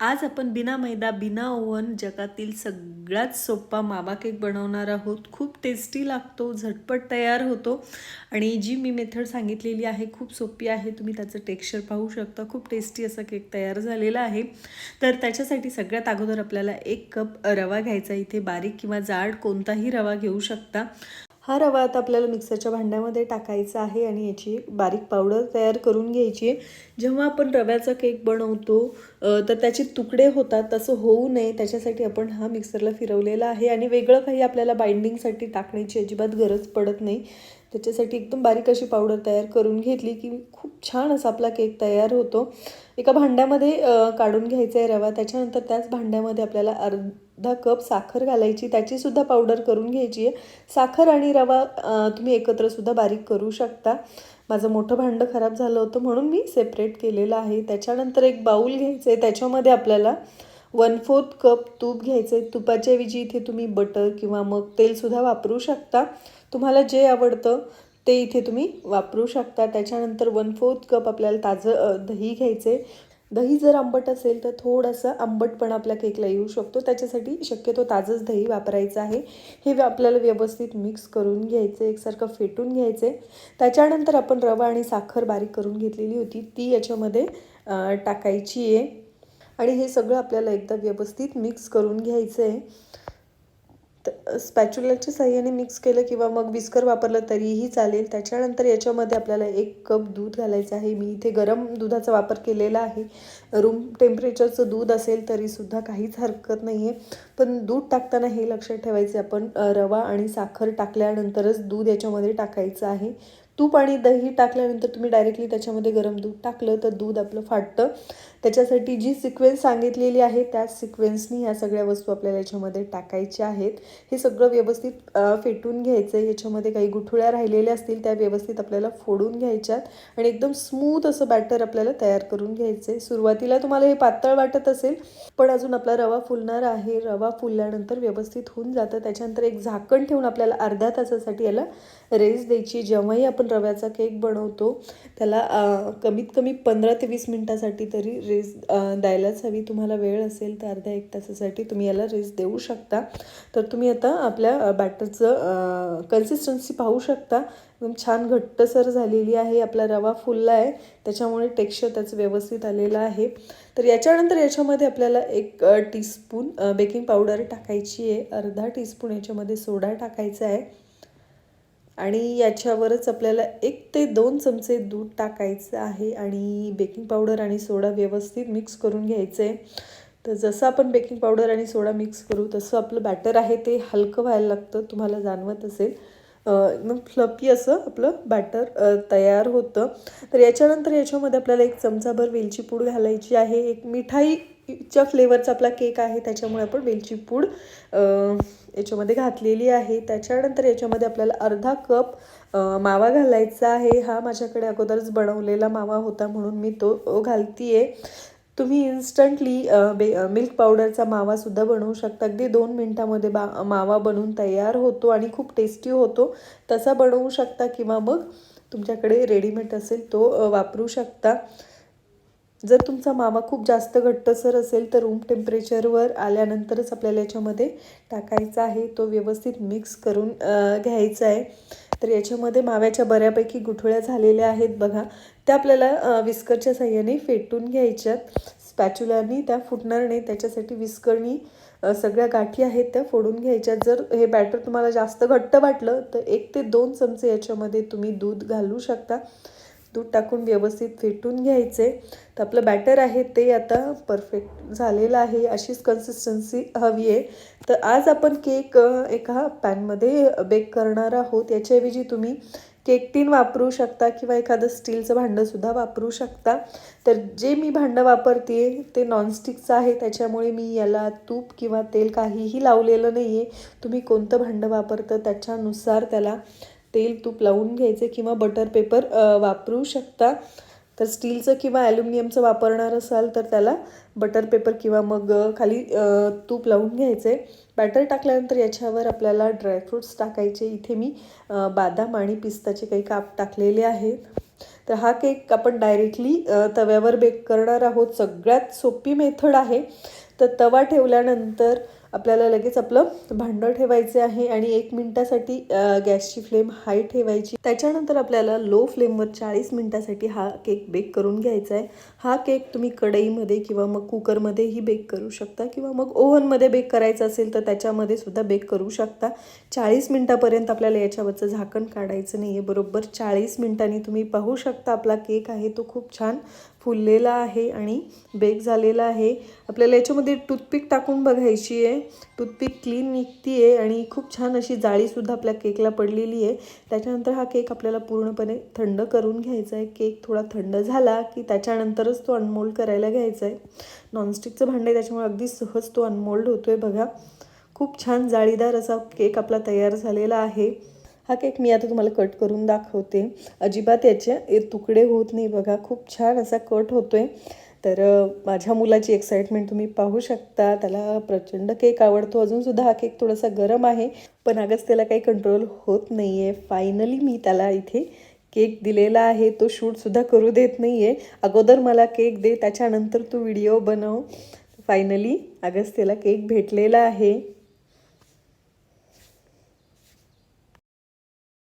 आज आपण बिना मैदा बिना ओव्हन जगातील सगळ्यात सोपा मावा केक बनवणार आहोत. खूप टेस्टी लागतो झटपट तयार होतो आणि जी मी मेथड सांगितलेली आहे खूप सोपी आहे. तुम्ही त्याचं टेक्स्चर पाहू शकता. खूप टेस्टी असा केक तयार झालेला आहे. तर त्याच्यासाठी सगळ्यात अगोदर आपल्याला एक कप रवा घ्यायचा इथे बारीक किंवा जाड कोणताही रवा घेऊ शकता. हा रवा आता आपल्याला मिक्सरच्या भांड्यामध्ये टाकायचा आहे आणि याची एक बारीक पावडर तयार करून घ्यायची आहे. जेव्हा आपण रव्याचा केक बनवतो तर त्याचे तुकडे होतात तसं होऊ नये. त्याच्यासाठी आपण हा मिक्सरला फिरवलेला आहे आणि वेगळं काही आपल्याला बाइंडिंगसाठी टाकण्याची अजिबात गरज पडत नाही. त्याच्यासाठी एकदम बारीक अशी पावडर तयार करून घेतली की खूप छान असा आपला केक तयार होतो. एका भांड्यामध्ये काढून घ्यायचा आहे रवा. त्याच्यानंतर त्याच भांड्यामध्ये आपल्याला अर्ध कप साखर घालायची त्याचीसुद्धा पावडर करून घ्यायची आहे. साखर आणि रवा तुम्ही एकत्रसुद्धा बारीक करू शकता. माझं मोठं भांडं खराब झालं होतं म्हणून मी सेपरेट केलेलं आहे. त्याच्यानंतर एक बाऊल घ्यायचं आहे त्याच्यामध्ये आपल्याला वन फोर्थ कप तूप घ्यायचं आहे तुपाच्या ऐवजी इथे तुम्ही बटर किंवा मग तेलसुद्धा वापरू शकता. तुम्हाला जे आवडतं ते इथे तुम्ही वापरू शकता. त्याच्यानंतर वन फोर्थ कप आपल्याला ताजं दही घ्यायचं आहे दही जर आंबट असेल तर थोडंसं आंबटपण आपल्या केकला येऊ शकतो. त्याच्यासाठी शक्यतो ताजंच दही वापरायचं आहे. हे आपल्याला व्यवस्थित मिक्स करून घ्यायचं एकसारखं फेटून घ्यायचं. त्याच्यानंतर आपण रवा आणि साखर बारीक करून घेतलेली होती. ती याच्यामध्ये टाकायची आहे. आणि हे सगळं आपल्याला एकदा व्यवस्थित मिक्स करून घ्यायचं आहे स्पॅच्युलाच्या साह्याने मिक्स केलं किंवा मग विस्कर वापरलं तरीही चालेल. त्याच्यानंतर याच्यामध्ये आपल्याला एक कप दूध घालायचं आहे. मी इथे गरम दुधाचा वापर केलेला आहे. रूम टेम्परेचरचं दूध असेल तरीसुद्धा काहीच हरकत नाही आहे पण दूध टाकताना हे लक्षात ठेवायचे आपण रवा आणि साखर टाकल्यानंतरच दूध याच्यामध्ये टाकायचं आहे. तूप आणि दही टाकल्यानंतर तुम्ही डायरेक्टली त्याच्यामध्ये गरम दूध टाकलं तर दूध आपलं फाटतं. त्याच्यासाठी जी सिक्वेन्स सांगितलेली आहे त्याच सिक्वेन्सनी ह्या सगळ्या वस्तू आपल्याला याच्यामध्ये टाकायच्या आहेत. हे सगळं व्यवस्थित फेटून घ्यायचं आहे याच्यामध्ये काही गुठुळ्या राहिलेल्या असतील त्या व्यवस्थित आपल्याला फोडून घ्यायच्यात. आणि एकदम स्मूथ असं बॅटर आपल्याला तयार करून घ्यायचं आहे सुरुवातीला तुम्हाला हे पातळ वाटत असेल पण अजून आपला रवा फुलणार आहे. रवा फुलल्यानंतर व्यवस्थित होऊन जातं. त्याच्यानंतर एक झाकण ठेवून आपल्याला अर्ध्या तासासाठी याला रेस द्यायची. जेव्हाही आपण रव्याचा केक बनवतो त्याला कमीत कमी पंधरा ते वीस मिनटासाठी तरी रेस द्यायलाच हवी. तुम्हाला वेळ असेल तर अर्ध्या एक तासासाठी तुम्ही याला रेस देऊ शकता. तर तुम्ही आता आपल्या बॅटरचं कन्सिस्टन्सी पाहू शकता. एकदम छान घट्टसर झालेली आहे. आपला रवा फुलला आहे. त्याच्यामुळे टेक्स्चर त्याचं व्यवस्थित आलेलं आहे. तर याच्यानंतर याच्यामध्ये आपल्याला एक टीस्पून बेकिंग पावडर टाकायची आहे. अर्धा टीस्पून याच्यामध्ये सोडा टाकायचा आहे. आणि याच्यावरच आपल्याला एक ते दोन चमचे दूध टाकायचं आहे आणि बेकिंग पावडर आणि सोडा व्यवस्थित मिक्स करून घ्यायचं. आहे तर जसं आपण बेकिंग पावडर आणि सोडा मिक्स करू तसं आपलं बॅटर आहे ते हलकं व्हायला लागतं तुम्हाला जाणवत असेल. एकदम फ्लपी असं आपलं बॅटर तयार होतं. तर याच्यानंतर याच्यामध्ये आपल्याला एक चमचाभर वेलची पूड घालायची आहे एक मिठाई च्या फ्लेवरचा आपला केक आहे त्याच्यामुळे आपण वेलची पूड याच्यामध्ये घातलेली आहे. त्याच्यानंतर याच्यामध्ये आपल्याला अर्धा कप मावा घालायचा आहे. हा माझ्याकडे अगोदरच बनवलेला मावा होता म्हणून मी तो घालती आहे तुम्ही इन्स्टंटली बे मिल्क पावडरचा मावासुद्धा बनवू शकता. अगदी दोन मिनटामध्ये बा मावा बनवून तयार होतो आणि खूप टेस्टी होतो. तसा बनवू शकता किंवा मग तुमच्याकडे रेडीमेड असेल तो वापरू शकता. जर तुमचा मावा खूप जास्त घट्टसर असेल तर रूम टेम्परेचरवर आल्यानंतरच आपल्याला याच्यामध्ये टाकायचा आहे. तो व्यवस्थित मिक्स करून घ्यायचा आहे. तर याच्यामध्ये माव्याच्या बऱ्यापैकी गुठळ्या झालेल्या आहेत बघा. त्या आपल्याला विस्करच्या साह्याने फेटून घ्यायच्यात. स्पॅच्युलानी त्या फुटणार नाही त्याच्यासाठी विस्करणी सगळ्या गाठी आहेत त्या फोडून घ्यायच्या जर हे बॅटर तुम्हाला जास्त घट्ट वाटलं तर एक ते दोन चमचे याच्यामध्ये तुम्ही दूध घालू शकता. तूप टाकून व्यवस्थित फेटून घ्यायचे. तर आपलं बॅटर आहे ते आता परफेक्ट झालेलं आहे अशीच कन्सिस्टन्सी हवी आहे. तर आज आपण केक एका पॅनमध्ये बेक करणार आहोत. याच्याऐवजी तुम्ही केक टीन वापरू शकता किंवा एखादं स्टीलचं भांडंसुद्धा वापरू शकता. तर जे मी भांडं वापरते ते नॉनस्टिकचं आहे त्याच्यामुळे मी याला तूप किंवा तेल काहीही लावलेलं नाही आहे तुम्ही कोणतं भांडं वापरतं त्याच्यानुसार त्याला तेल तूप लावून घ्यायचे किंवा बटर पेपर वापरू शकता. तर स्टीलचं किंवा ॲल्युमिनियमचं वापरणार असाल तर त्याला बटर पेपर किंवा मग खाली तूप लावून घ्यायचे. बॅटर टाकल्यानंतर याच्यावर आपल्याला ड्रायफ्रूट्स टाकायचे. इथे मी बादाम आणि पिस्ताचे काही काप टाकलेले आहेत. तर हा केक आपण डायरेक्टली तव्यावर बेक करणार आहोत. सगळ्यात सोपी मेथड आहे. तर तवा ठेवल्यानंतर आपल्याला लगेच आपलं भांडं ठेवायचं आहे आणि एक मिनटासाठी गॅसची फ्लेम हाय ठेवायची. त्याच्यानंतर आपल्याला लो फ्लेमवर चाळीस मिनटासाठी हा केक बेक करून घ्यायचा आहे. हा केक तुम्ही कढईमध्ये किंवा मग कुकरमध्येही बेक करू शकता किंवा मग ओव्हनमध्ये बेक करायचं असेल तर त्याच्यामध्ये सुद्धा बेक करू शकता. चाळीस मिनटापर्यंत आपल्याला याच्यावरचं झाकण काढायचं नाही आहे बरोबर? चाळीस मिनटांनी तुम्ही पाहू शकता आपला केक आहे तो खूप छान फुललेला आहे आणि बेक झालेला आहे. आपल्याला याच्यामध्ये टूथपिक टाकून बघायची आहे. टूथपिक क्लीन निघती आहे आणि खूप छान अशी जाळीसुद्धा आपल्या केकला पडलेली आहे. त्याच्यानंतर हा केक आपल्याला पूर्णपणे थंड करून घ्यायचा आहे. केक थोडा थंड झाला की त्याच्यानंतरच तो अनमोल्ड करायला घ्यायचा आहे. नॉनस्टिकचं भांडं आहे त्याच्यामुळे अगदी सहज तो अनमोल्ड होतो आहे बघा. खूप छान जाळीदार असा केक आपला तयार झालेला आहे. हा केक मी आता तुम्हाला कट करून दाखवते. अजिबात याचे तुकडे होत नाही बघा. खूप छान असा कट होतो आहे तर माझ्या मुलाची एक्साइटमेंट तुम्ही पाहू शकता. त्याला प्रचंड केक आवडतो. अजूनसुद्धा हा केक थोडासा गरम आहे. पण अगच त्याला काही कंट्रोल होत नाही आहे फायनली मी त्याला इथे केक दिलेला आहे. तो शूटसुद्धा करू देत नाही आहे अगोदर मला केक दे. त्याच्यानंतर तू व्हिडिओ बनव. फायनली अगस्त्यला केक भेटलेला आहे.